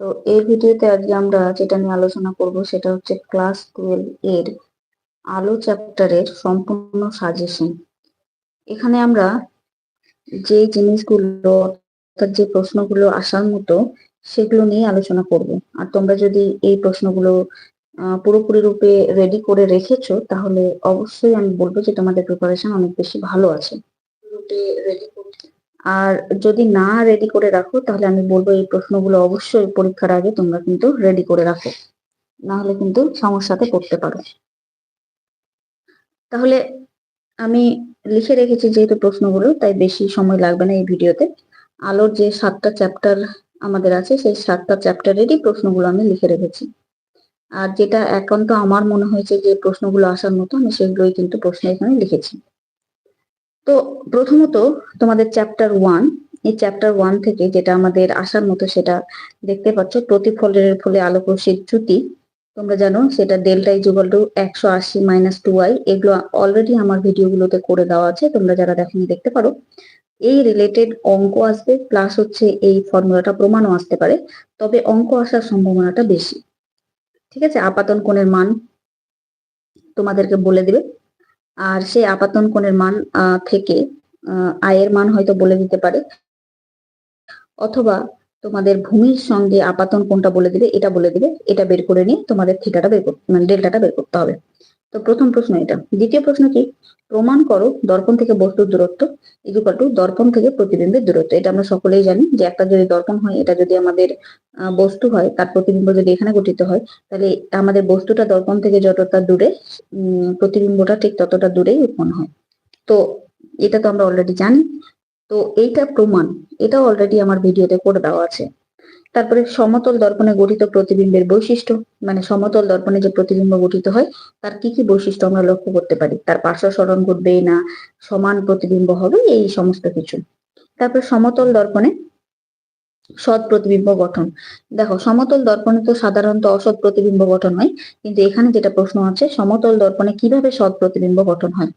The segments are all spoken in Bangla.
তো এই ভিডিওতে আজকে আমরা যেটা নিয়ে আলোচনা করব সেটা হচ্ছে ক্লাস টুয়েলভ এর আলো চ্যাপ্টারের সম্পূর্ণ সাজেশন এখানে আমরা যে জিনিসগুলো, অর্থাৎ যে প্রশ্নগুলো আসার মতো সেগুলো নিয়ে আলোচনা করব। আর তোমরা যদি এই প্রশ্নগুলো পুরোপুরি রূপে রেডি করে রেখেছো, তাহলে অবশ্যই আমি বলব যে তোমাদের প্রিপারেশন অনেক বেশি ভালো আছে। আর যদি না রেডি করে রাখো, তাহলে আমি বলব এই প্রশ্নগুলো অবশ্যই পরীক্ষার আগে তোমরা কিন্তু রেডি করে রাখো। না হলে কিন্তু সমস্যাতে পড়তে পারো। তাহলে আমি লিখে রেখেছি যেহেতু প্রশ্নগুলো, তাই বেশি সময় লাগবে না এই ভিডিওতে। আলোর যে সাতটা চ্যাপ্টার আমাদের আছে, সেই সাতটা চ্যাপ্টারেরই প্রশ্নগুলো আমি লিখে রেখেছি। আর যেটা একান্ত আমার মনে হয়েছে যে প্রশ্নগুলো আসার মতো, আমি সেগুলোই কিন্তু প্রশ্ন এখানে লিখেছি। তো প্রথমত তোমাদের চ্যাপ্টার ওয়ান এই চ্যাপ্টার ওয়ান থেকে যেটা আমাদের আসার মতো সেটা দেখতে পাচ্ছ। প্রতিফলনের ফলে আলোক রশ্মির চ্যুতি, তোমরা জানো সেটা ডেল্টা ইজুগাল টু একশো আশি মাইনাস টু আই এগুলো অলরেডি আমার ভিডিওগুলোতে করে দেওয়া আছে, তোমরা যারা দেখেনি দেখতে পারো। এই রিলেটেড অঙ্ক আসবে প্লাস হচ্ছে এই ফর্মুলাটা প্রমাণও আসতে পারে, তবে অঙ্ক আসার সম্ভাবনাটা বেশি। ঠিক আছে? আপাতন কোণের মান তোমাদেরকে বলে দিবে। আর সেই আপাতন কোণের মান থেকে আয়ের মান হয়তো বলে দিতে পারে। অথবা তোমাদের ভূমির সঙ্গে আপাতন কোনটা বলে দিবে, এটা বলে দিবে, এটা বের করে নিয়ে তোমাদের থিটাটা বের করতে মানে ডেল্টাটা বের করতে হবে। তো প্রথম প্রশ্ন এটা। দ্বিতীয় প্রশ্ন কি? প্রমাণ করো দর্পণ থেকে বস্তুর দূরত্ব ইকুয়াল টু দর্পণ থেকে প্রতিবিম্বের দূরত্ব। এটা আমরা সকলেই জানি যে একটা যদি দর্পণ হয়, এটা যদি আমাদের বস্তু হয়, তার প্রতিবিম্ব যদি এখানে গঠিত হয়, তাহলে আমাদের বস্তুটা দর্পণ থেকে যতটা দূরে প্রতিবিম্বটা ঠিক ততটা দূরেই উৎপন্ন হয়। তো এটা তো আমরা অলরেডি জানি। তো এইটা প্রমাণ এটা অলরেডি আমার ভিডিওতে করে দেওয়া আছে। তারপরে সমতল দর্পণে গঠিত প্রতিবিম্বের বৈশিষ্ট্য মানে সমতল দর্পণে যে প্রতিবিম্ব গঠিত হয়, তার কি কি বৈশিষ্ট্য আমরা লক্ষ্য করতে পারি? তার পার্শ্ব স্মরণ ঘটবে না, সমান প্রতিবিম্ব হবে, এই সমস্ত কিছু। তারপরে সমতল দর্পণে সৎ প্রতিবিম্ব গঠন। দেখো, সমতল দর্পণে তো সাধারণত অসৎ প্রতিবিম্ব গঠন হয়, কিন্তু এখানে যেটা প্রশ্ন আছে, সমতল দর্পণে কীভাবে সৎ প্রতিবিম্ব গঠন হয়,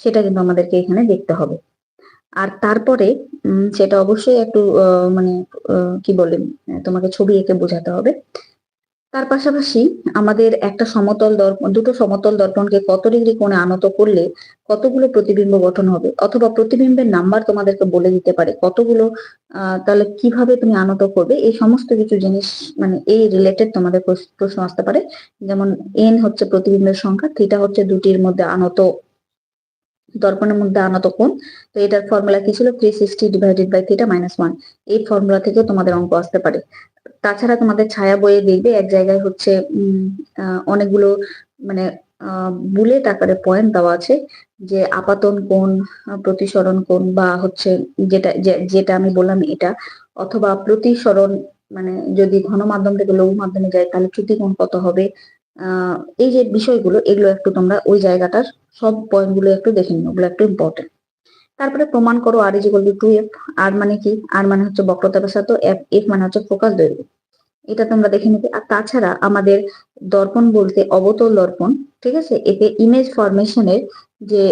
সেটা কিন্তু আমাদেরকে এখানে দেখতে হবে। আর তারপরে সেটা অবশ্যই একটু মানে কি বলে আহ, তোমাকে ছবি এঁকে বোঝাতে হবে। তার পাশাপাশি আমাদের একটা সমতল দর্পণ দুটো সমতল দর্পণকে কত ডিগ্রি কোণে আনত করলে কতগুলো প্রতিবিম্ব গঠন হবে? অথবা প্রতিবিম্বের নাম্বার তোমাদেরকে বলে দিতে পারে কতগুলো তাহলে কীভাবে তুমি আনত করবে? এই সমস্ত কিছু জিনিস মানে এই রিলেটেড তোমাদের প্রশ- প্রশ্ন আসতে পারে। যেমন এন হচ্ছে প্রতিবিম্বের সংখ্যা থিটা হচ্ছে দুটির মধ্যে আনত দর্পণের মধ্যে আনত কোণ তো এটার ফর্মুলা কি ছিল? Three sixty divided by theta minus one এই ফর্মুলা থেকে তোমাদের অঙ্ক আসতে পারে। তাছাড়া তোমাদের ছায়া বইয়ে দেখবে এক জায়গায় হচ্ছে অনেকগুলো মানে বুলেট আকারে পয়েন্ট দেওয়া আছে যে আপাতন আহ, প্রতিসরণ কোণ বা হচ্ছে যেটা যেটা আমি বললাম এটা। অথবা প্রতিসরণ মানে যদি ঘন মাধ্যম থেকে লঘু মাধ্যমে যায় তাহলে চ্যুতি কোণ কত হবে? এই যে বিষয়গুলো, এগুলো একটু তোমরা ওই জায়গাটার সব পয়েন্টগুলো একটু দেখে নিও, ওগুলো একটু ইম্পর্টেন্ট তারপরে প্রমাণ করো আর is equal to two F R মানে কি? আর মানে হচ্ছে বক্রতা ব্যাসার্ধ এফ এফ মানে হচ্ছে ফোকাস দৈর্ঘ্য। এটা তোমরা দেখে নিবে। আর তাছাড়া আমাদের দর্পণ বলতে অবতল দর্পণ, ঠিক আছে? এতে ইমেজ ফরমেশনের যে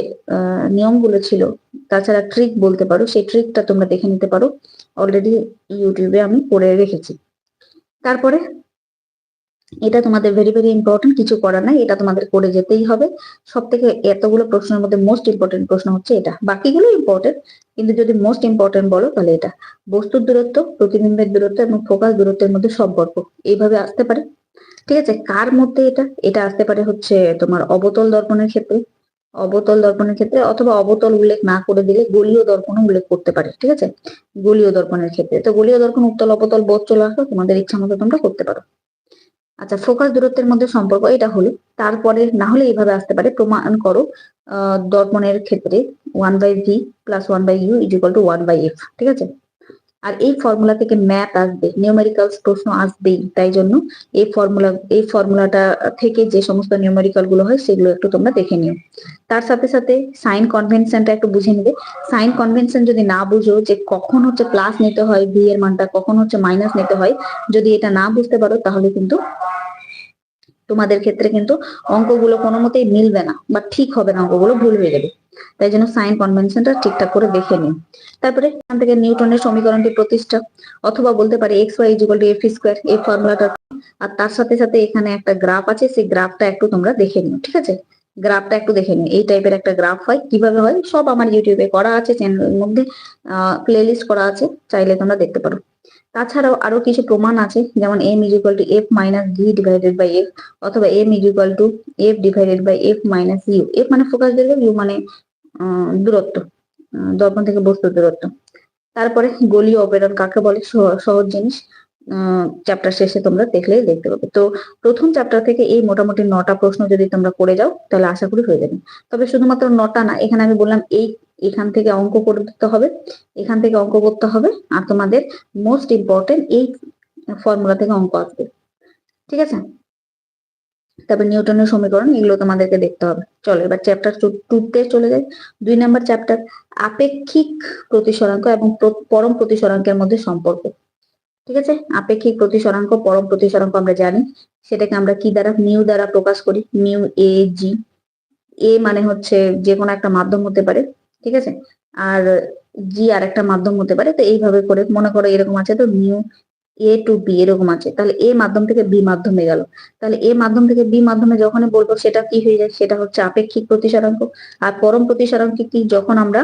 নিয়মগুলো ছিল, তাছাড়া ট্রিক বলতে পারো, সেই ট্রিকটা তোমরা দেখে নিতে পারো। অলরেডি ইউটিউবে আমি করে রেখেছি। তারপরে এটা তোমাদের ভেরি ভেরি ইম্পর্টেন্ট কিছু করার নাই, এটা তোমাদের করে যেতেই হবে। সব থেকে এতগুলো প্রশ্নের মধ্যে মোস্ট ইম্পর্টেন্ট প্রশ্ন হচ্ছে এটা। বাকিগুলো ইম্পর্টেন্ট কিন্তু যদি মোস্ট ইম্পর্টেন্ট বলো তাহলে এটা। বস্তুর দূরত্ব, প্রতিবিম্বের দূরত্ব এবং ফোকাস দূরত্বের মধ্যে সম্পর্ক এইভাবে আসতে পারে। ঠিক আছে? কার মধ্যে এটা? এটা আসতে পারে হচ্ছে তোমার অবতল দর্পণের ক্ষেত্রে। অবতল দর্পণের ক্ষেত্রে অথবা অবতল উল্লেখ না করে দিলে গলীয় দর্পণ উল্লেখ করতে পারে। ঠিক আছে? গলীয় দর্পণের ক্ষেত্রে। তো গলীয় দর্পণ, উত্তল, অবতল বোধ চলে আসলো তোমাদের ইচ্ছা মতো তোমরা করতে পারো। আচ্ছা ফোকাস দূরত্বের মধ্যে সম্পর্ক, এটা হলো। তারপরে না হলে এইভাবে আসতে পারে। প্রমাণ করো দর্পণের ক্ষেত্রে one by V plus one by U is to one by F ঠিক আছে? আর এই ফর্মুলা থেকে ম্যাথ আসবে নিউমেরিক্যালস প্রশ্ন আসবেই, তাই জন্য এই ফর্মুলা এই ফর্মুলাটা থেকে যে সমস্ত নিউমেরিক্যালগুলো হয় সেগুলো একটু তোমরা দেখে নিও। তার সাথে সাথে সাইন কনভেনশনটা একটু বুঝে নেবে। সাইন কনভেনশন যদি না বুঝো যে কখন হচ্ছে প্লাস নিতে হয় বি এর মানটা কখন হচ্ছে মাইনাস নিতে হয়, যদি এটা না বুঝতে পারো তাহলে কিন্তু তোমাদের ক্ষেত্রে কিন্তু অঙ্কগুলো কোনো মতেই মিলবে না বা ঠিক হবে না অঙ্কগুলো, ভুল হয়ে যাবে। তাই জন্য সাইন কনভেনশনটা ঠিকঠাক করে দেখে নিন। তারপরে এখান থেকে নিউটনের সমীকরণটি প্রতিষ্ঠা, অথবা বলতে পারি X Y is equal to F square এই ফর্মুলাটা আর তার সাথে সাথে এখানে একটা গ্রাফ আছে, সেই গ্রাফটা একটু তোমরা দেখে নিও, ঠিক আছে? গ্রাফটা একটু দেখে নিও। এই টাইপের একটা গ্রাফ হয়, কীভাবে হয়? সব আমার ইউটিউবে করা আছে চ্যানেলের মধ্যে প্লে লিস্ট করা আছে, চাইলে তোমরা দেখতে পারো। তাছাড়াও আরও কিছু প্রমাণ আছে, যেমন M is equal to F minus V divided by F অথবা M is equal to F divided by F minus U F মানে ফোকাস দিলে ইউ মানে দূরত্ব দর্পণ থেকে বস্তুর দূরত্ব। তারপরে গলীয় অপেরণ কাকে বলে? সহ- সহজ জিনিস। চ্যাপ্টার শেষে তোমরা দেখলেই দেখতে পাবে। তো প্রথম চ্যাপ্টার থেকে এই মোটামুটি নটা প্রশ্ন যদি তোমরা করে যাও, তাহলে আশা করি হয়ে যাবে। তবে শুধুমাত্র নটা না, এখানে আমি বললাম এই, এখান থেকে অঙ্ক করতে হবে, এখান থেকে অঙ্ক করতে হবে, আর তোমাদের মোস্ট ইম্পর্টেন্ট এই ফর্মুলা থেকে অঙ্ক আসবে। ঠিক আছে? তারপর নিউটনের সমীকরণ এগুলো তোমাদেরকে দেখতে হবে। চলো, এবার চ্যাপ্টার টুতে চলে যাই। দুই নাম্বার চ্যাপ্টার আপেক্ষিক প্রতিসরাঙ্ক এবং পরম প্রতিসরাঙ্কের মধ্যে সম্পর্ক। ঠিক আছে? আপেক্ষিক প্রতিসরাঙ্ক, পরম প্রতিসরাঙ্ক আমরা জানি। সেটাকে আমরা কি দ্বারা? মিউ দ্বারা প্রকাশ করি। মিউ এ জি। এ মানে হচ্ছে যে কোনো একটা মাধ্যম হতে পারে। ঠিক আছে? আর জি আর একটা মাধ্যম হতে পারে। তো এইভাবে করে মনে করো এরকম আছে তো মিউ এ টু বি এরকম আছে। তাহলে এ মাধ্যম থেকে বি মাধ্যমে গেল। তাহলে এ মাধ্যম থেকে বি মাধ্যমে যখন বলব সেটা কি হয়ে যায়? সেটা হচ্ছে আপেক্ষিক প্রতিসরাঙ্ক। আর পরম প্রতিসরাঙ্ক কি? যখন আমরা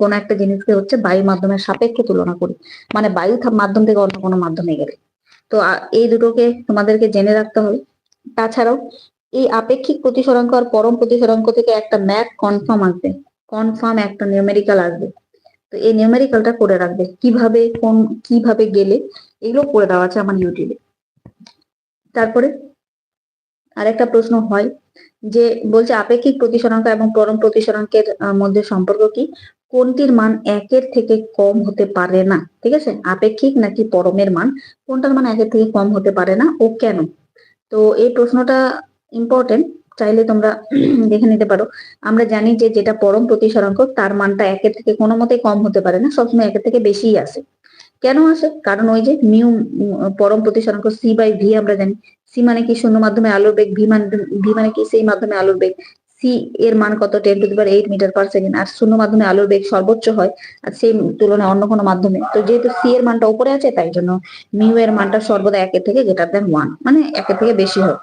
কোন একটা জিনিসকে হচ্ছে বায়ু মাধ্যমের সাপেক্ষে তুলনা করি। মানে বায়ু মাধ্যম থেকে অন্য কোনো মাধ্যমে গেলে। তো এই দুটোকে তোমাদেরকে জেনে রাখতে হবে তাছাড়াও এই আপেক্ষিক প্রতিসরাঙ্ক আর পরম প্রতিসরাঙ্ক থেকে একটা ম্যাথ কনফার্ম আসবে। কনফার্ম একটা নিউমেরিক্যাল আসবে। তো এই নিউমেরিক্যালটা করে রাখবে। কীভাবে, কোন, কীভাবে গেলে, এগুলো করে দেওয়া আছে আমার ইউটিউবে তারপরে আরেকটা প্রশ্ন হয় যে বলছে আপেক্ষিক প্রতিসরাঙ্ক এবং পরম প্রতিসরাঙ্কের মধ্যে সম্পর্ক কি? কোনটির মান একের থেকে কম হতে পারে না, ঠিক আছে? আপেক্ষিক নাকি পরমের মান? কোনটার মান একের থেকে কম হতে পারে না ও কেন? তো এই প্রশ্নটা ইম্পর্টেন্ট চাইলে তোমরা দেখে নিতে পারো। আমরা জানি যে যেটা পরম প্রতিসরাঙ্ক তার মানটা একের থেকে কোনো মতে কম হতে পারে না, সবসময় একের থেকে বেশিই আসে কেন আসে? কারণ ওই যে মিউ পরম প্রতিসরাঙ্ক সি বাই ভি আমরা জানি। সি মানে কি? শূন্য মাধ্যমে আলোর বেগ ভি মানে ভি মানে কি? সেই মাধ্যমে আলোর বেগ। সি এর মান কত? Ten to the power eight metre per second আর শূন্য মাধ্যমে আলোর বেগ সর্বোচ্চ হয়, আর সেই তুলনায় অন্য কোনো মাধ্যমে। তো যেহেতু সি এর মানটা উপরে আছে, তাই জন্য মিউ এর মানটা সর্বদা একের থেকে গ্রেটার দেন ওয়ান মানে একের থেকে বেশি হয়।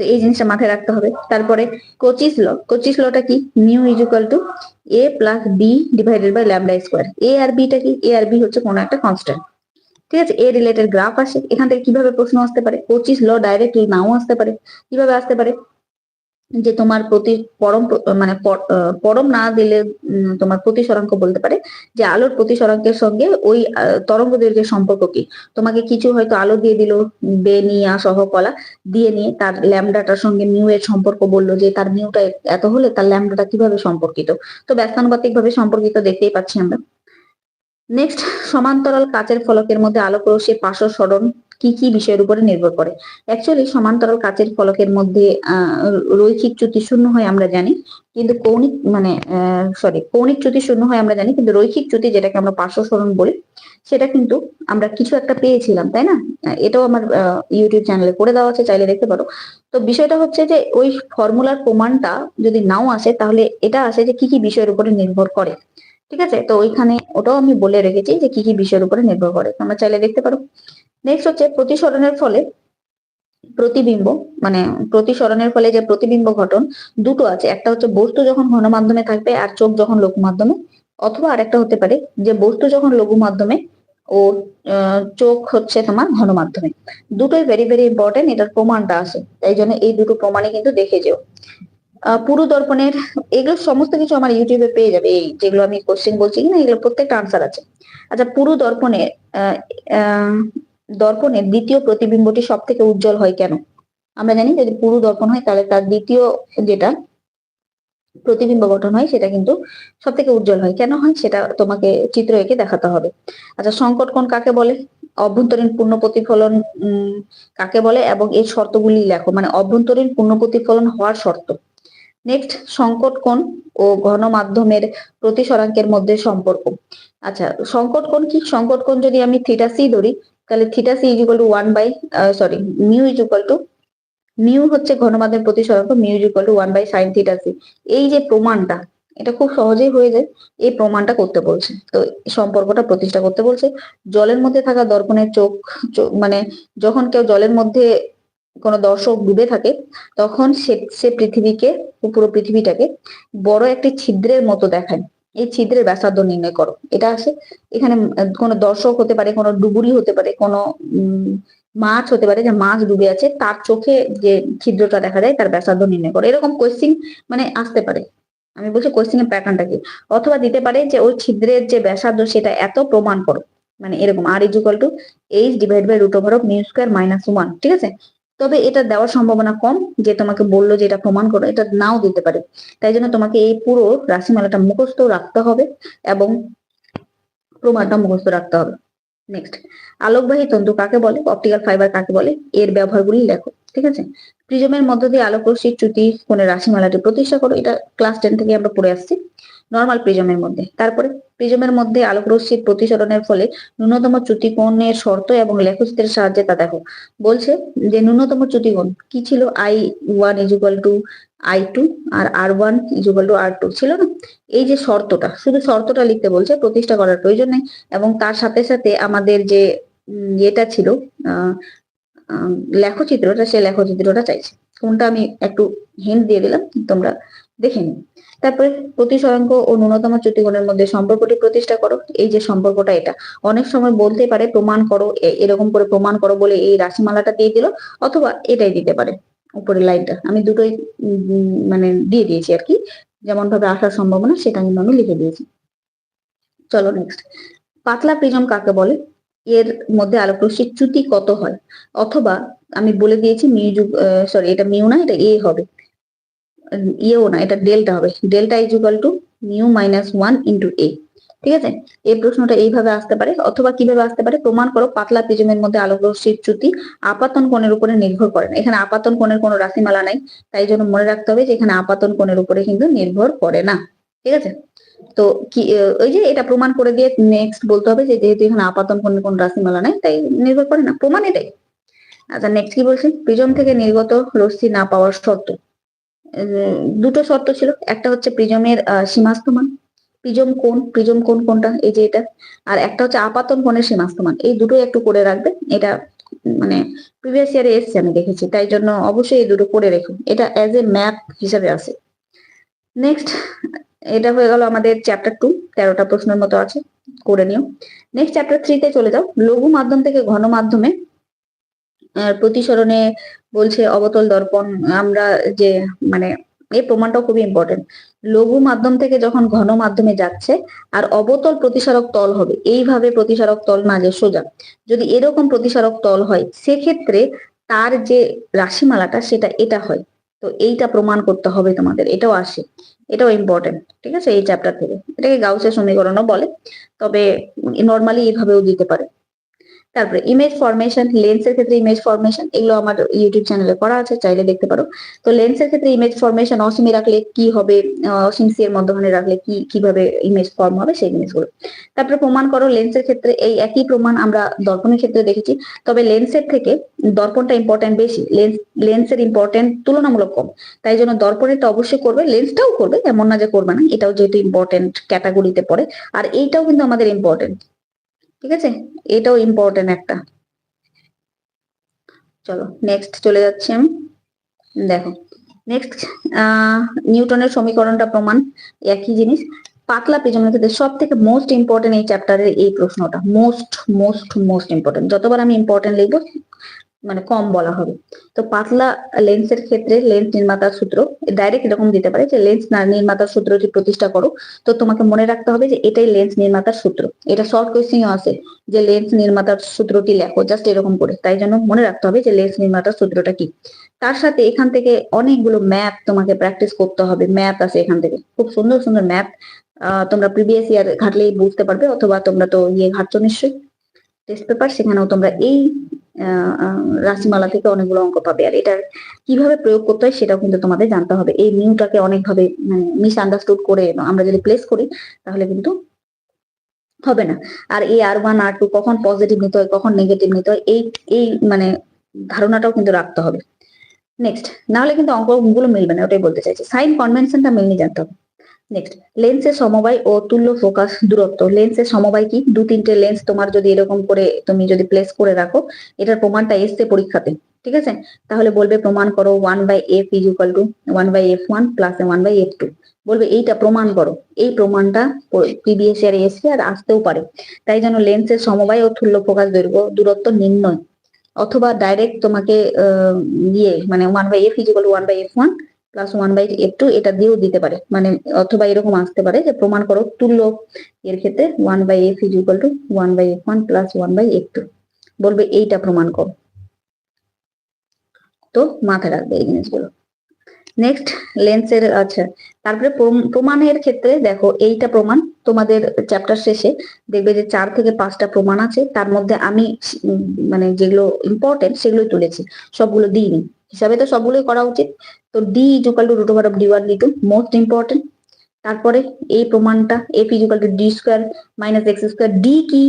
তো এই জিনিসটা মাথায় রাখতে হবে। তারপরে কোচিস ল, কোচিস লটা কি? Mu is equal to A plus B divided by lambda square. A R beta কি? এ আর বি হচ্ছে কোনো একটা কনস্ট্যান্ট ঠিক আছে? এ রিলেটেড গ্রাফ আসে। এখান থেকে কীভাবে প্রশ্ন আসতে পারে? কোচিস ল ডাইরেক্টলি নাও আসতে পারে। কীভাবে আসতে পারে? যে তোমার প্রতি পরম প্র- মানে পরম না দিলে তোমার প্রতিসরাঙ্ক বলতে পারে, যে আলোর প্রতিসরাঙ্কের সঙ্গে ওই তরঙ্গ দৈর্ঘ্যের সম্পর্ক কি? তোমাকে কিছু হয়তো আলো দিয়ে দিল বেনিয়া সহ, কলা দিয়ে নিয়ে তার ল্যামডাটার সঙ্গে মিউ এর সম্পর্ক বলল যে তার মিউটা এত হলে তার ল্যামডাটা কীভাবে সম্পর্কিত? তো ব্যস্তানুপাতিক ভাবে সম্পর্কিত দেখতেই পাচ্ছি আমরা। নেক্সট সমান্তরাল কাচের ফলকের মধ্যে আলোক রশ্মির পার্শ্ব সরণ কি কি বিষয়ের উপরে নির্ভর করে? অ্যাকচুয়ালি সমান্তরাল কাচের ফলকের মধ্যে রৈখিক চ্যুতি শূন্য হয় আমরা জানি, কিন্তু কৌণিক মানে সরি কৌণিক চ্যুতি শূন্য হয় আমরা জানি, কিন্তু রৈখিক চ্যুতি যেটাকে আমরা পার্শ্ব সরণ বলি, সেটা কিন্তু আমরা কিছু একটা পেয়েছিলাম, তাই না? এটাও আমার ইউটিউব চ্যানেলে করে দেওয়া আছে, চাইলে দেখতে পারো। তো বিষয়টা হচ্ছে যে, ওই ফর্মুলার প্রমাণটা যদি নাও আসে, তাহলে এটা আসে যে কি কি বিষয়ের উপরে নির্ভর করে, ঠিক আছে? তো ওইখানে ওটাও আমি বলে রেখেছি যে কি কি বিষয়ের উপরে নির্ভর করে, তোমরা চাইলে দেখতে পারো। নেক্সট হচ্ছে প্রতিসরণের ফলে প্রতিবিম্ব মানে প্রতিসরণের ফলে যে প্রতিবিম্ব ঘটন দুটো আছে। একটা হচ্ছে বস্তু যখন ঘন মাধ্যমে থাকবে আর চোখ যখন লঘু মাধ্যমে অথবা আরেকটা হতে পারে যে বস্তু যখন লঘু মাধ্যমে ও চোখ হচ্ছে তোমার ঘন মাধ্যমে দুটোই ভেরি ভেরি ইম্পর্টেন্ট এটার প্রমাণটা আছে। তাই জন্য এই দুটো প্রমাণে কিন্তু দেখে যেও। পুরু দর্পণের এগুলো সমস্ত কিছু আমার ইউটিউবে পেয়ে যাবে। এই যেগুলো আমি কোশ্চেন বলছি কিনা এগুলো প্রত্যেকটা আনসার আছে। আচ্ছা পুরু দর্পণের দর্পণের দ্বিতীয় প্রতিবিম্বটি সব থেকে উজ্জ্বল হয় কেন? আমরা জানি যদি পুরু দর্পণ হয়, তাহলে তার দ্বিতীয় যেটা প্রতিবিম্ব গঠন হয়, সেটা কিন্তু সব থেকে উজ্জ্বল হয়। কেন হয়? সেটা তোমাকে চিত্র এঁকে দেখাতে হবে। আচ্ছা সংকট কোণ কাকে বলে? অভ্যন্তরীণ পূর্ণ প্রতিফলন কাকে বলে? এবং এর শর্তগুলি লেখো। মানে অভ্যন্তরীণ পূর্ণ প্রতিফলন হওয়ার শর্ত। নেক্সট সংকট কোণ ও ঘন মাধ্যমের প্রতিসরাঙ্কের মধ্যে সম্পর্ক। আচ্ছা সংকট কোণ কি? সংকট কোণ যদি আমি থিটা সি ধরি তাহলে theta C is to one by sorry mu is to mu হচ্ছে ঘনমাধ্যমের প্রতিসরাঙ্ক mu equal to one by sine theta C এই যে প্রমাণটা, এটা খুব সহজেই হয়ে যায়, এই প্রমাণটা করতে বলছে। তো সম্পর্কটা প্রতিষ্ঠা করতে বলছে, জলের মধ্যে থাকা দর্পণের চোখ- মানে যখন কেউ জলের মধ্যে কোনো দর্শক ডুবে থাকে, তখন সে সে পৃথিবীকে, পুরো পৃথিবীটাকে বড় একটি ছিদ্রের মতো দেখায়। এই ছিদ্রের ব্যাসার্ধ নির্ণয় করো। এটা আছে এখানে কোনো দর্শক হতে পারে, কোনো ডুবুরি হতে পারে, কোনো মাছ হতে পারে, যে মাছ ডুবে আছে, তার চোখে যে ছিদ্রটা দেখা যায়, তার ব্যাসার্ধ নির্ণয় করো। এরকম কোয়েশ্চিন মানে আসতে পারে। আমি বলছি কোয়েশ্চিন এর প্যাটার্নটা কি? অথবা দিতে পারে যে ওই ছিদ্রের যে ব্যাসার্ধ, সেটা এত প্রমাণ করো। মানে এরকম R is equal to H divide by root over of mu square minus one ঠিক আছে? তবে এটা দেওয়ার সম্ভাবনা কম যে তোমাকে বলল যে এটা প্রমাণ করো, এটা নাও দিতে পারে। তাই জন্য তোমাকে এই পুরো রাশিমালাটা মুখস্থ রাখতে হবে এবং প্রমাণটা মুখস্থ রাখতে হবে। নেক্সট আলোকবাহী তন্তু কাকে বলে? অপটিক্যাল ফাইবার কাকে বলে? এর ব্যবহারগুলি লেখো, ঠিক আছে? প্রিজমের মধ্য দিয়ে আলোক রশ্মির চ্যুতি কোণের রাশিমালাটি প্রতিষ্ঠা করো। এটা ক্লাস টেন থেকে আমরা পড়ে আসছি নর্মাল প্রিজমের মধ্যে। তারপরে প্রিজমের মধ্যে আলোক রশ্মির প্রতিসরণের ফলে ন্যূনতম চ্যুতি কোণের শর্ত এবং লেখচিত্রের সাহায্যে তা দেখো। বলছে যে, ন্যূনতম চ্যুতি কোণ কি ছিল? I one is equal to I two R R one is equal to R two ছিল না? এই যে শর্তটা, শুধু শর্তটা লিখতে বলছে, প্রতিষ্ঠা করার প্রয়োজন নেই এবং তার সাথে সাথে আমাদের যে ইয়েটা ছিল লেখচিত্রটা সেই লেখচিত্রটা চাইছে। কোনটা আমি একটু হিন্ট দিয়ে দিলাম, তোমরা দেখে নিও। তারপরে প্রতিসরাঙ্ক ও ন্যূনতম চ্যুতিকোণের মধ্যে সম্পর্কটি প্রতিষ্ঠা করো। এই যে সম্পর্কটা এটা, অনেক সময় বলতে পারে প্রমাণ করো এরকম করে প্রমাণ করো বলে এই রাশিমালাটা দিয়ে দিল, অথবা এটাই দিতে পারে উপরের লাইনটা। আমি দুটোই মানে দিয়ে দিয়েছি আর কি যেমন ভাবে আসার সম্ভাবনা সেটা কিন্তু আমি লিখে দিয়েছি। চলো নেক্সট পাতলা প্রিজম কাকে বলে? এর মধ্যে আলোকরশ্মির চ্যুতি কত হয়? অথবা আমি বলে দিয়েছি মিউ সরি এটা মিউ না, এটা এ হবে। ইয়েও না, এটা ডেল্টা হবে। Delta is equal to mu minus one into A ঠিক আছে? এই প্রশ্নটা এইভাবে আসতে পারে অথবা কীভাবে আসতে পারে? প্রমাণ করো, পাতলা প্রিজমের মধ্যে আলোকরশ্মির চ্যুতি আপাতন কোণের উপরে নির্ভর করে না। এখানে আপাতন কোণের কোনো রাশিমালা নাই, তাই জন্য মনে রাখতে হবে যে এখানে আপাতন কোণের উপরে কিন্তু নির্ভর করে না। ঠিক আছে? তো কি ওই যে এটা প্রমাণ করে দিয়ে নেক্সট বলতে হবে যে যেহেতু এখানে আপাতন কোণের কোন রাশিমালা নাই, তাই নির্ভর করে না। প্রমাণ এটাই। আচ্ছা নেক্সট কি বলছে? প্রিজম থেকে নির্গত রশ্মি না পাওয়ার শর্ত। দুটো শর্ত ছিল। একটা হচ্ছে প্রিজমের আহ, সীমাস্থ মান প্রিজম কোণ প্রিজম কোণ কোনটা এই যে এটা। আর একটা হচ্ছে আপাতন কোণের সীমাস্থ মান এই দুটোই একটু করে রাখবে। এটা মানে প্রিভিয়াস ইয়ারে এসছে আমি দেখেছি। তাই জন্য অবশ্যই এই দুটো করে রেখো। এটা অ্যাজ এ ম্যাপ হিসাবে আছে। নেক্সট এটা হয়ে গেল আমাদের চ্যাপ্টার টু তেরোটা প্রশ্নের মতো আছে। করে নিও। নেক্সট চ্যাপ্টার থ্রিতে চলে যাও। লঘু মাধ্যম থেকে ঘন মাধ্যমে প্রতিসরণে বলছে অবতল দর্পণ, আমরা যে মানে এই প্রমাণটাও খুবই ইম্পর্টেন্ট লঘু মাধ্যম থেকে যখন ঘন মাধ্যমে যাচ্ছে, আর অবতল প্রতিসারক তল হবে, এইভাবে প্রতিসারক তল না, যে সোজা। যদি এরকম প্রতিসারক তল হয়, সেক্ষেত্রে তার যে রাশিমালাটা, সেটা এটা হয়। তো এইটা প্রমাণ করতে হবে তোমাদের, এটাও আসে। এটাও ইম্পর্টেন্ট ঠিক আছে? এই চ্যাপ্টার থেকে। এটাকে গাউসের সমীকরণও বলে। তবে নর্মালি এইভাবেও দিতে পারে। তারপরে ইমেজ ফরমেশন লেন্সের ক্ষেত্রে ইমেজ ফরমেশন এগুলো আমার ইউটিউব চ্যানেলে করা আছে, চাইলে দেখতে পারো। তো লেন্সের ক্ষেত্রে ইমেজ ফরমেশন অসীমে রাখলে কি হবে? অসীম সি এর মধ্যখানে রাখলে কি, কীভাবে ইমেজ ফর্ম হবে সেই জিনিসগুলো। তারপরে প্রমাণ করো লেন্সের ক্ষেত্রে এই একই প্রমাণ আমরা দর্পণের ক্ষেত্রে দেখেছি, তবে লেন্সের থেকে দর্পণটা ইম্পর্টেন্ট বেশি। লেন্স লেন্সের ইম্পর্টেন্ট তুলনামূলক কম। তাই জন্য দর্পণেরটা অবশ্যই করবে লেন্সটাও করবে, এমন না যে করবে না, এটাও যেহেতু ইম্পর্টেন্ট ক্যাটাগরিতে পড়ে। আর এইটাও কিন্তু আমাদের ইম্পর্টেন্ট ঠিক আছে? এটাও ইম্পর্টেন্ট একটা। চলো নেক্সট চলে যাচ্ছি আমি। দেখো নেক্সট নিউটনের সমীকরণটা প্রমাণ, একই জিনিস। পাতলা প্রিজমের ক্ষেত্রে সব থেকে মোস্ট ইম্পর্টেন্ট এই চ্যাপ্টারের এই প্রশ্নটা। মোস্ট মোস্ট মোস্ট ইম্পর্টেন্ট যতবার আমি ইম্পর্টেন্ট লিখব মানে কম বলা হবে। তো পাতলা লেন্সের ক্ষেত্রে লেন্স নির্মাতার সূত্র ডাইরেক্ট এরকম দিতে পারে যে লেন্স নির্মাতার সূত্রটি প্রতিষ্ঠা করো, তো তোমাকে মনে রাখতে হবে যে এটাই লেন্স নির্মাতার সূত্র। এটা শর্ট কোয়েশ্চেন আছে যে লেন্স নির্মাতার সূত্রটি লেখো জাস্ট এরকম করে। তাই জন্য মনে রাখতে হবে যে লেন্স নির্মাতার সূত্রটা কি। তার সাথে এখান থেকে অনেকগুলো ম্যাথ তোমাকে প্র্যাকটিস করতে হবে। ম্যাথ আছে এখান থেকে। খুব সুন্দর সুন্দর ম্যাথ তোমরা প্রিভিয়াস ইয়ার ঘাটলেই বুঝতে পারবে, অথবা তোমরা তো ইয়ে ঘাটছো নিশ্চয়ই। টেস্ট পেপার সেখানেও তোমরা এই রাশিমালা থেকে অনেকগুলো অঙ্ক পাবে। আর এটা কীভাবে প্রয়োগ করতে হয় সেটাও কিন্তু তোমাদের জানতে হবে। এই মিউটাকে অনেকভাবে মানে মিস আন্ডারস্টুড করে আমরা যদি প্লেস করি, তাহলে কিন্তু হবে না। আর এই আর ওয়ান আর টু কখন পজিটিভ নিতে হয়, কখন নেগেটিভ নিতে হয়, এই এই মানে ধারণাটাও কিন্তু রাখতে হবে। নেক্সট নাহলে কিন্তু অঙ্কগুলো মিলবে না, ওটাই বলতে চাইছি। সাইন কনভেনশনটা মেনলি জানতে হবে। নেক্সট লেন্সের সমবায় ও তুল্য ফোকাস দূরত্ব। লেন্সের সমবায় কি? দু তিনটে লেন্স তোমার যদি এরকম করে তুমি যদি প্লেস করে রাখো, এটার প্রমাণটা এসছে পরীক্ষাতে। ঠিক আছে? তাহলে বলবে প্রমাণ করো one by F is equal to one by F one plus one by F two বলবে এইটা প্রমাণ করো। এই প্রমাণটা প্রিভিয়াস ইয়ারে এসছে আর আসতেও পারে। তাই জন্য লেন্সের সমবায় ও তুল্য ফোকাস দৈর্ঘ্য দূরত্ব নির্ণয়। অথবা ডাইরেক্ট তোমাকে ইয়ে মানে one by F is equal one by F one plus one by F two এটা দিয়েও দিতে পারে। মানে অথবা এরকম আসতে পারে যে প্রমাণ করো তুল্য এর ক্ষেত্রে one by F is equal to one by F one plus one by F two বলবে এইটা প্রমাণ করো। তো মাথায় রাখবে এই জিনিসগুলো। নেক্সট লেন্সের আচ্ছা তারপরে প্রম- প্রমাণের ক্ষেত্রে দেখো এইটা প্রমাণ তোমাদের চ্যাপ্টার শেষে দেখবে যে চার থেকে পাঁচটা প্রমাণ আছে। তার মধ্যে আমি মানে যেগুলো ইম্পর্টেন্ট সেগুলোই তুলেছি। সবগুলো দিইনি। হিসাবে তো সবগুলোই করা উচিত। তো D is equal to root over of D one D two most important তারপরে এই প্রমাণটা F is equal to D square minus X square D কি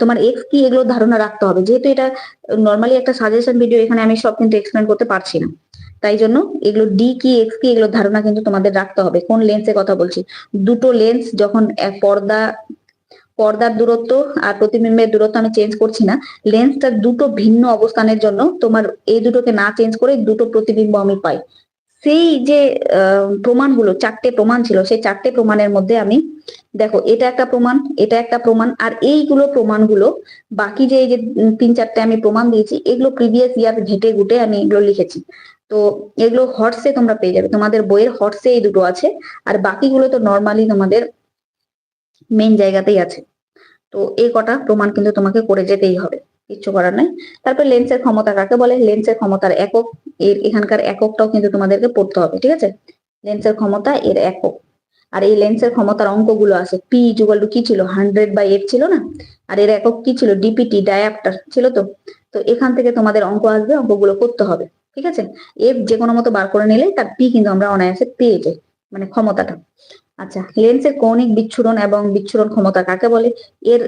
তোমার এক্স কি, এগুলো ধারণা রাখতে হবে। যেহেতু এটা নর্মালি একটা সাজেশন ভিডিও এখানে আমি সব কিন্তু এক্সপ্লেন করতে পারছি না। তাই জন্য এগুলো ডি কি এক্স কি, এগুলো ধারণা কিন্তু তোমাদের রাখতে হবে। কোন লেন্সের কথা বলছি? দুটো লেন্স যখন পর্দা পর্দার দূরত্ব আর প্রতিবিম্বের দূরত্ব আমি চেঞ্জ করছি না। লেন্সটার দুটো ভিন্ন অবস্থানের জন্য তোমার এই দুটোকে না চেঞ্জ করে দুটো প্রতিবিম্ব আমি পাই। সেই যে প্রমাণগুলো, চারটে প্রমাণ ছিল, সেই চারটে প্রমাণের মধ্যে আমি, দেখো, এটা একটা প্রমাণ, এটা একটা প্রমাণ, আর এইগুলো প্রমাণগুলো, বাকি যে, এই যে তিন চারটে আমি প্রমাণ দিয়েছি, এগুলো প্রিভিয়াস ইয়ার ঘেটে ঘুটে আমি এগুলো লিখেছি। তো এগুলো হটসে তোমরা পেয়ে যাবে। তোমাদের বইয়ের হটসে এই দুটো আছে, আর বাকিগুলো তো নর্মালি তোমাদের মেন জায়গাতেই আছে। তো এই কটা প্রমাণ কিন্তু তোমাকে করে যেতেই হবে, কিচ্ছু করার নাই। তারপর লেন্সের ক্ষমতা কাকে বলে? লেন্সের ক্ষমতার একক, এর এখানকার এককটাও কিন্তু তোমাদেরকে পড়তে হবে, ঠিক আছে? লেন্সের ক্ষমতা, এর একক। আর এই লেন্সের ক্ষমতার অঙ্কগুলো আছে পি টু কি ছিল? হান্ড্রেড বাই এফ ছিল না? আর এর একক কি ছিল? ডিপিটি ডায়াপ্টার ছিল তো? তো এখান থেকে তোমাদের অঙ্ক আসবে, অঙ্কগুলো করতে হবে, ঠিক আছে? এফ যে কোনো মতো বার করে নিলে তার পি কিন্তু আমরা অনায়াসে পেয়ে যাই মানে ক্ষমতাটা। আচ্ছা লেন্সের কৌণিক বিচ্ছুরণ এবং বিচ্ছুরণ ক্ষমতা কাকে বলে? এর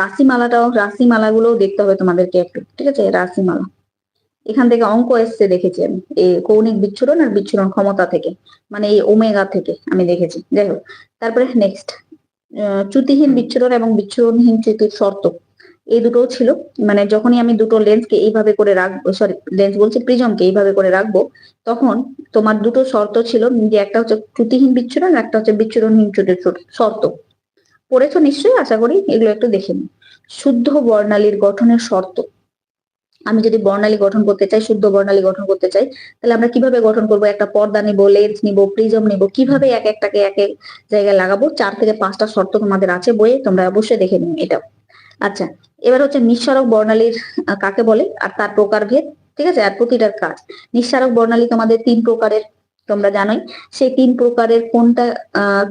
রাশিমালাটাও, রাশিমালাগুলোও দেখতে হবে তোমাদেরকে একটু, ঠিক আছে? রাশিমালা। এখান থেকে অঙ্ক এসছে দেখেছি আমি এই কৌণিক বিচ্ছুরণ আর বিচ্ছুরণ ক্ষমতা থেকে মানে এই ওমেগা থেকে আমি দেখেছি। যাই হোক, তারপরে নেক্সট চ্যুতিহীন বিচ্ছুরণ এবং বিচ্ছুরণহীন চ্যুতির শর্ত। এই দুটোও ছিল। মানে যখনই আমি দুটো লেন্সকে এইভাবে করে রাখব সরি লেন্স বলছি প্রিজমকে এইভাবে করে রাখব, তখন তোমার দুটো শর্ত ছিল যে একটা হচ্ছে চ্যুতিহীন বিচ্ছুরণ একটা হচ্ছে বিচ্ছুরণহীন শর্ত। পড়েছো নিশ্চয়ই? আশা করি এগুলো একটু দেখে নিই শুদ্ধ বর্ণালীর গঠনের শর্ত। আমি যদি বর্ণালী গঠন করতে চাই, শুদ্ধ বর্ণালী গঠন করতে চাই, তাহলে আমরা কীভাবে গঠন করব? একটা পর্দা নিব লেন্স নিব প্রিজম নিব, কীভাবে এক একটাকে এক এক জায়গায় লাগাবো? চার থেকে পাঁচটা শর্ত তোমাদের আছে বইয়ে, তোমরা অবশ্যই দেখে নিও এটাও। আচ্ছা এবার হচ্ছে নিঃসারক বর্ণালীর কাকে বলে? আর তার প্রকারভেদ, ঠিক আছে? আর প্রতিটার কাজ। নিঃসারক বর্ণালী তোমাদের তিন প্রকারের তোমরা জানোই সেই তিন প্রকারের কোনটা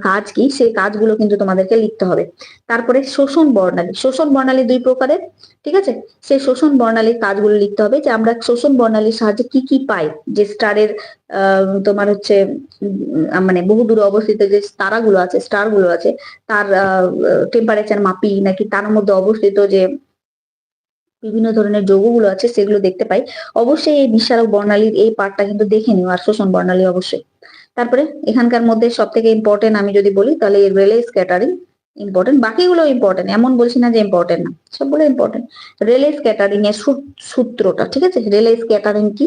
কাজ কি, সেই কাজগুলো কিন্তু তোমাদেরকে লিখতে হবে। তারপরে শোষণ বর্ণালী শোষণ বর্ণালী দুই প্রকারের, ঠিক আছে? সেই শোষণ বর্ণালীর কাজগুলো লিখতে হবে যে আমরা শোষণ বর্ণালীর সাহায্যে কি কি পাই, যে স্টারের তোমার হচ্ছে মানে বহু দূরে অবস্থিত যে তারাগুলো আছে স্টারগুলো আছে, তার টেম্পারেচার মাপি নাকি তার মধ্যে অবস্থিত যে বিভিন্ন ধরনের যৌগগুলো আছে, সেগুলো দেখতে পাই। অবশ্যই এই বিস্মারক বর্ণালীর এই পার্টটা কিন্তু দেখে নিও, আর শোষণ বর্ণালী অবশ্যই। তারপরে এখানকার মধ্যে সব থেকে ইম্পর্টেন্ট আমি যদি বলি, তাহলে রেলে স্ক্যাটারিং ইম্পর্টেন্ট বাকিগুলো ইম্পর্টেন্ট এমন বলছি না যে ইম্পর্টেন্ট না, সবগুলো ইম্পর্টেন্ট রেলে স্ক্যাটারিং এর সূত্রটা, ঠিক আছে? রেলে স্ক্যাটারিং কি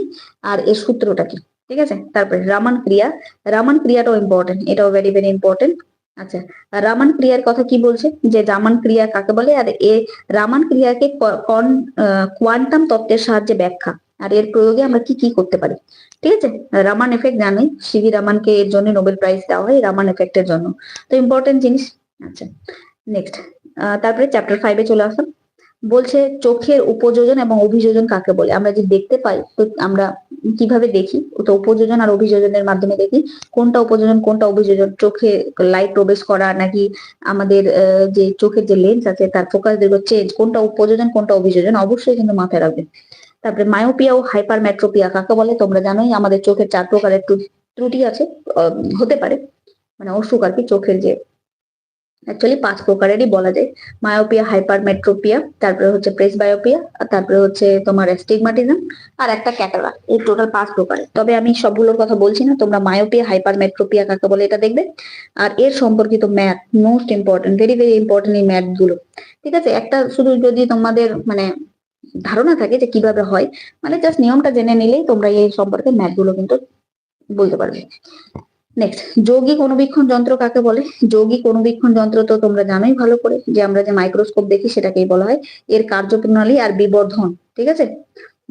আর এর সূত্রটা কি? ঠিক আছে? তারপরে রামান ক্রিয়া রামান ক্রিয়াটাও ইম্পর্টেন্ট এটাও ভেরি ভেরি ইম্পর্টেন্ট আচ্ছা রামান ক্রিয়ার কথা কি বলছে? যে রামান ক্রিয়া কাকে বলে? আর এ রামান ক্রিয়াকে কোয়ান্টাম তত্ত্বের সাহায্যে ব্যাখ্যা। আর এর প্রয়োগে আমরা কি কি করতে পারি? ঠিক আছে? রামান এফেক্ট জানি সিভি রামানকে এর জন্য নোবেল প্রাইজ দেওয়া হয় রামান এফেক্টের জন্য। তো ইম্পর্টেন্ট জিনিস। আচ্ছা নেক্সট তারপরে চ্যাপ্টার ফাইভে চলে আসলাম বলছে চোখের উপযোজন এবং অভিযোজন কাকে বলে? আমরা যে দেখতে পাই, তো আমরা কীভাবে দেখি? তো উপযোজন আর অভিযোজনের মাধ্যমে দেখি কোনটা উপযোজন, কোনটা অভিযোজন? চোখে লাইট প্রবেশ করা নাকি আমাদের যে চোখের যে লেন্স আছে, তার ফোকাস দৈর্ঘ্য চেঞ্জ কোনটা উপযোজন, কোনটা অভিযোজন? অবশ্যই কিন্তু মাথায় রাখবে তারপরে মায়োপিয়া ও হাইপারমেট্রোপিয়া কাকে বলে? তোমরা জানোই আমাদের চোখের চার প্রকারের ত্রুটি আছে হতে পারে। মানে অসুখ আর কি, চোখের যে অ্যাকচুয়ালি পাঁচ প্রকারেরই বলা যায়। মায়োপিয়া হাইপারমেট্রোপিয়া তারপরে হচ্ছে প্রেস বায়োপিয়া আর তারপরে হচ্ছে তোমার স্টিগমাটিজম আর একটা ক্যাটারা এই টোটাল পাঁচ প্রকারের তবে আমি সবগুলোর কথা বলছি না, তোমরা মায়োপিয়া হাইপারমেট্রোপিয়া কাকে বলে এটা দেখবে। আর এর সম্পর্কিত math most important very very important এই ম্যাথগুলো। ঠিক আছে? একটা শুধু যদি তোমাদের মানে ধারণা থাকে যে কীভাবে হয় মানে জাস্ট নিয়মটা জেনে নিলেই তোমরা এই সম্পর্কে ম্যাথগুলো কিন্তু বলতে পারবে। নেক্সট যৌগিক অনুবীক্ষণ যন্ত্র কাকে বলে? যৌগিক অনুবীক্ষণ যন্ত্র তো তোমরা জানোই ভালো করে যে আমরা যে মাইক্রোস্কোপ দেখি সেটাকেই বলা হয়। এর কার্যপ্রণালী আর বিবর্ধন, ঠিক আছে?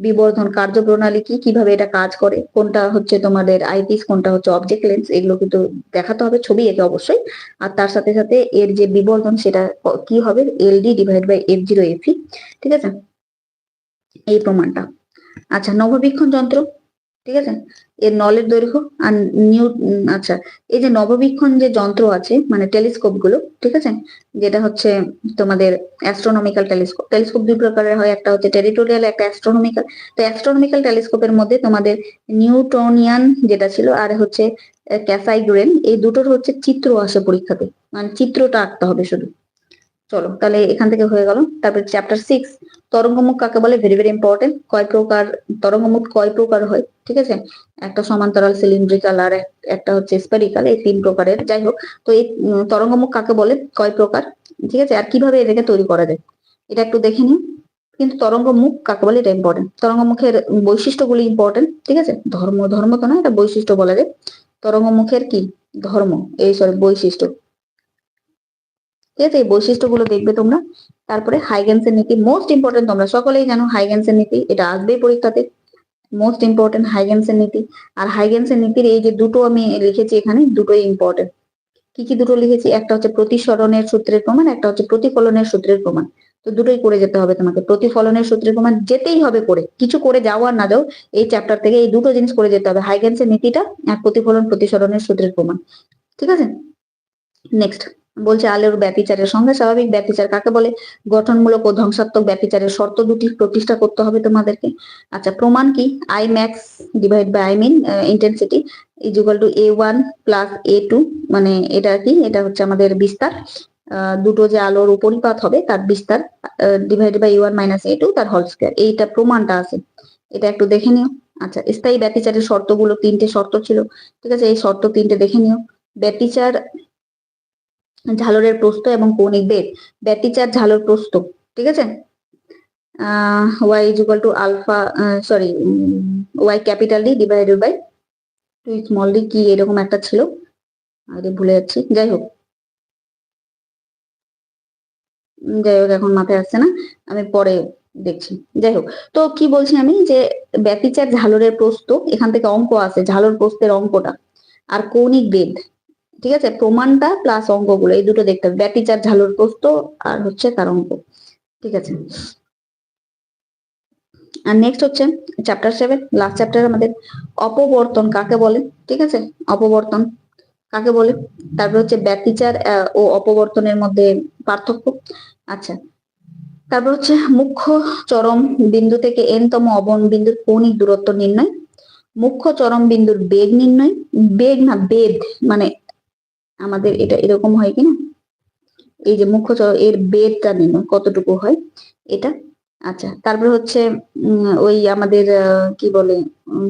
বিবর্ধন কার্যপ্রণালী কি? কীভাবে এটা কাজ করে? কোনটা হচ্ছে তোমাদের আইপিস কোনটা হচ্ছে অবজেক্ট লেন্স এগুলো কিন্তু দেখাতে হবে ছবি একে অবশ্যই। আর তার সাথে সাথে এর যে বিবর্ধন সেটা কি হবে? LD divide by F zero এফি ঠিক আছে? এই প্রমাণটা। আচ্ছা নববীক্ষণ যন্ত্র, ঠিক আছে? এর নলের দৈর্ঘ্য আর নিউ আচ্ছা এই যে নববীক্ষণ যে যন্ত্র আছে মানে টেলিস্কোপগুলো, ঠিক আছে? যেটা হচ্ছে তোমাদের অ্যাস্ট্রোনমিক্যাল টেলিস্কোপ টেলিস্কোপ দুই প্রকারের হয়, একটা হচ্ছে টেরিটোরিয়াল একটা অ্যাস্ট্রোনমিক্যাল তো অ্যাস্ট্রোনমিক্যাল টেলিস্কোপের মধ্যে তোমাদের নিউটনিয়ান যেটা ছিল, আর হচ্ছে ক্যাসাইগ্রেন এই দুটোর হচ্ছে চিত্র আসে পরীক্ষাতে। মানে চিত্রটা আঁকতে হবে শুধু। চলো, তাহলে এখান থেকে হয়ে গেল। তারপর চ্যাপ্টার সিক্স তরঙ্গমুখ কাকে বলে? ভেরি ভেরি ইম্পর্টেন্ট কয় প্রকার তরঙ্গমুখ কয় প্রকার হয়? ঠিক আছে? একটা সমান্তরাল সিলিন্ড্রিকাল আর একটা হচ্ছে স্পেরিকাল এই তিন প্রকারের। যাই হোক, তো এই তরঙ্গমুখ কাকে বলে? কয় প্রকার? ঠিক আছে? আর কীভাবে এটাকে তৈরি করা যায়? এটা একটু দেখে নিন। কিন্তু তরঙ্গ মুখ কাকে বলে? এটা ইম্পর্টেন্ট তরঙ্গ মুখের বৈশিষ্ট্যগুলি ইম্পর্টেন্ট ঠিক আছে? ধর্ম ধর্ম তো না, এটা বৈশিষ্ট্য বলা যায়। তরঙ্গ মুখের কি? ধর্ম। এই সরি বৈশিষ্ট্য। ঠিক আছে? এই বৈশিষ্ট্যগুলো দেখবে তোমরা। তারপরে হাইগেন্সের নীতি মোস্ট ইম্পর্টেন্ট তোমরা সকলেই জানো হাইগেন্সের নীতি, এটা আসবেই পরীক্ষাতে। মোস্ট ইম্পর্টেন্ট হাইগেন্সের নীতি। আর হাইগেন্সের নীতির এই যে দুটো আমি লিখেছি এখানে, দুটোই ইম্পর্টেন্ট কি কি দুটো লিখেছি? একটা হচ্ছে প্রতিসরণের সূত্রের প্রমাণ, একটা হচ্ছে প্রতিফলনের সূত্রের প্রমাণ। তো দুটোই করে যেতে হবে তোমাকে। প্রতিফলনের সূত্রের প্রমাণ যেতেই হবে করে। কিছু করে যাও আর না যাও, এই চ্যাপ্টার থেকে এই দুটো জিনিস করে যেতে হবে। হাইগেন্সের নীতিটা আর প্রতিফলন, প্রতিসরণের সূত্রের প্রমাণ। ঠিক আছে? নেক্সট বলছে আলোর ব্যাপিচারের সঙ্গে স্বাভাবিক ব্যাপিচার কাকে বলে? গঠনমূলক ও ধ্বংসাত্মক ব্যাপিচারের শর্ত দুটি প্রতিষ্ঠা করতে হবে তোমাদেরকে। আচ্ছা প্রমাণ কি? I max divide by I min intensity is equal to A one plus A two মানে এটা কি? এটা হচ্ছে আমাদের বিস্তার। দুটো যে আলোর উপরিপাত হবে, তার বিস্তার divide by one minus A two তার হল স্কোয়ার এইটা প্রমাণটা আছে। এটা একটু দেখে নিও। আচ্ছা স্থায়ী ব্যাপিচারের শর্তগুলো তিনটে শর্ত ছিল। ঠিক আছে, এই শর্ত তিনটে দেখে নিও। ব্যাপিচার ঝালরের প্রস্থ এবং কৌণিক বেদ ব্যাটিচার ঝালর প্রস্থ, ঠিক আছে? Y is equal to alpha sorry Y capital D divided by two small D কি এরকম একটা ছিল? আগে ভুলে যাচ্ছি, যাই হোক। যাই হোক, এখন মাথায় আসছে না, আমি পরে দেখছি, যাই হোক। তো কি বলছি আমি? যে ব্যাতিচার ঝালরের প্রস্থ, এখান থেকে অঙ্ক আছে ঝালর প্রস্থের অঙ্কটা। আর কৌণিক বেদ ঠিক আছে? প্রমাণটা প্লাস অঙ্কগুলো, এই দুটো দেখতে হবে। ব্যাটিচার ঝালুর প্রস্ত আর হচ্ছে তার অঙ্ক। ঠিক আছে? আর নেক্সট হচ্ছে চ্যাপ্টার সেভেন লাস্ট চ্যাপ্টার আমাদের অপবর্তন কাকে বলে? ঠিক আছে? অপবর্তন কাকে বলে? তারপর হচ্ছে ব্যতিচার ও অপবর্তনের মধ্যে পার্থক্য। আচ্ছা। তারপর হচ্ছে মুখ্য চরম বিন্দু থেকে এনতম অবন বিন্দুর কৌণিক দূরত্ব নির্ণয়। মুখ্য চরম বিন্দুর বেগ নির্ণয়। বেগ না বেদ মানে আমাদের এটা এরকম হয় কিনা? এই যে মুখ্য এর বেদটা নিন, কতটুকু হয় এটা? আচ্ছা তারপরে হচ্ছে ওই আমাদের কি বলে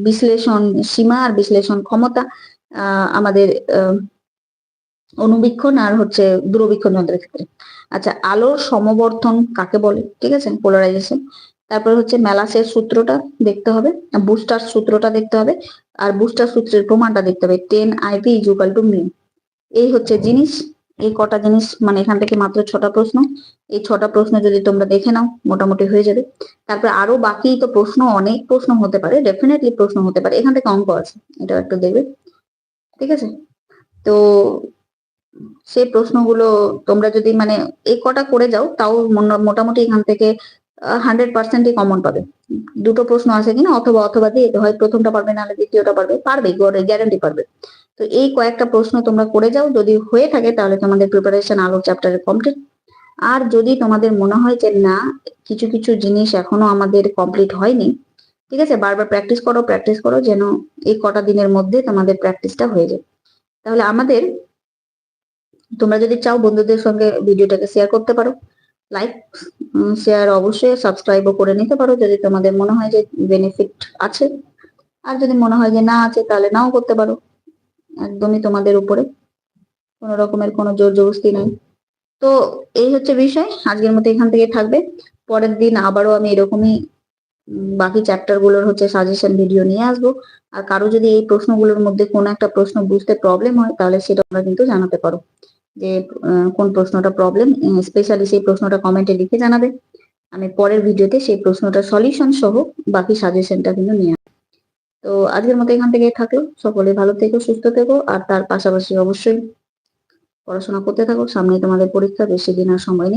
বিশ্লেষণ সীমা আর বিশ্লেষণ ক্ষমতা আমাদের অনুবীক্ষণ আর হচ্ছে দূরবীক্ষণ যন্ত্রের ক্ষেত্রে। আচ্ছা আলোর সমবর্ধন কাকে বলে? ঠিক আছে পোলারাইজেশন তারপর হচ্ছে মেলাসের সূত্রটা দেখতে হবে, বুস্টার সূত্রটা দেখতে হবে, আর বুস্টার সূত্রের প্রমাণটা দেখতে হবে tan I P is equal to mu এই হচ্ছে জিনিস, এই কটা জিনিস মানে এখান থেকে মাত্র ছটা প্রশ্ন। এই ছটা প্রশ্ন যদি তোমরা দেখে নাও, মোটামুটি হয়ে যাবে। তারপর আরও বাকি তো প্রশ্ন, অনেক প্রশ্ন হতে পারে ডেফিনেটলি প্রশ্ন হতে পারে। এখান থেকে অঙ্ক আছে এটা একটু দেখবে। ঠিক আছে? তো সেই প্রশ্নগুলো তোমরা যদি মানে এই কটা করে যাও, তাও মোটামুটি এখান থেকে হান্ড্রেড পার্সেন্টই কমন পাবে। দুটো প্রশ্ন আছে কিনা, অথবা অথবা দিয়ে, হয় প্রথমটা পারবে, নাহলে দ্বিতীয়টা পারবে পারবে গ্যারান্টি পারবে। তো এই কয়েকটা প্রশ্ন তোমরা করে যাও। যদি হয়ে থাকে তাহলে তোমাদের প্রিপারেশন আলো চ্যাপ্টারে কমপ্লিট আর যদি তোমাদের মনে হয় যে না, কিছু কিছু জিনিস এখনও আমাদের কমপ্লিট হয়নি, ঠিক আছে? বারবার প্র্যাকটিস করো প্র্যাকটিস করো, যেন এই কটা দিনের মধ্যে তোমাদের প্র্যাকটিসটা হয়ে যায়। তাহলে আমাদের, তোমরা যদি চাও বন্ধুদের সঙ্গে ভিডিওটাকে শেয়ার করতে পারো। লাইক শেয়ার অবশ্যই সাবস্ক্রাইবও করে নিতে পারো। যদি তোমাদের মনে হয় যে বেনিফিট আছে, আর যদি মনে হয় যে না আছে তাহলে নাও করতে পারো। একদমই তোমাদের উপরে। কোনো রকমের কোনো জোর জবস্তি নাই। তো এই হচ্ছে বিষয়। আজকের মতো এখান থেকে থাকবে। পরের দিন আবারও আমি এরকমই বাকি চ্যাপ্টারগুলোর হচ্ছে সাজেশন ভিডিও নিয়ে আসব। আর কারও যদি এই প্রশ্নগুলোর মধ্যে কোনো একটা প্রশ্ন বুঝতে প্রবলেম হয়, তাহলে সেটা আমরা কিন্তু জানাতে পারো। যে কোন প্রশ্নটা প্রবলেম স্পেশালি সেই প্রশ্নটা কমেন্টে লিখে জানাবে। আমি পরের ভিডিওতে সেই প্রশ্নটা সলিউশন সহ বাকি সাজেশনটা কিন্তু নিয়ে। তো আজকের মতো এখান থেকে থাকল। সকলে ভালো থেকো, সুস্থ থেকো, আর তার পাশাপাশি অবশ্যই পড়াশোনা করতে থাকো। সামনে তোমাদের পরীক্ষা, বেশি দিন আর সময় নেই।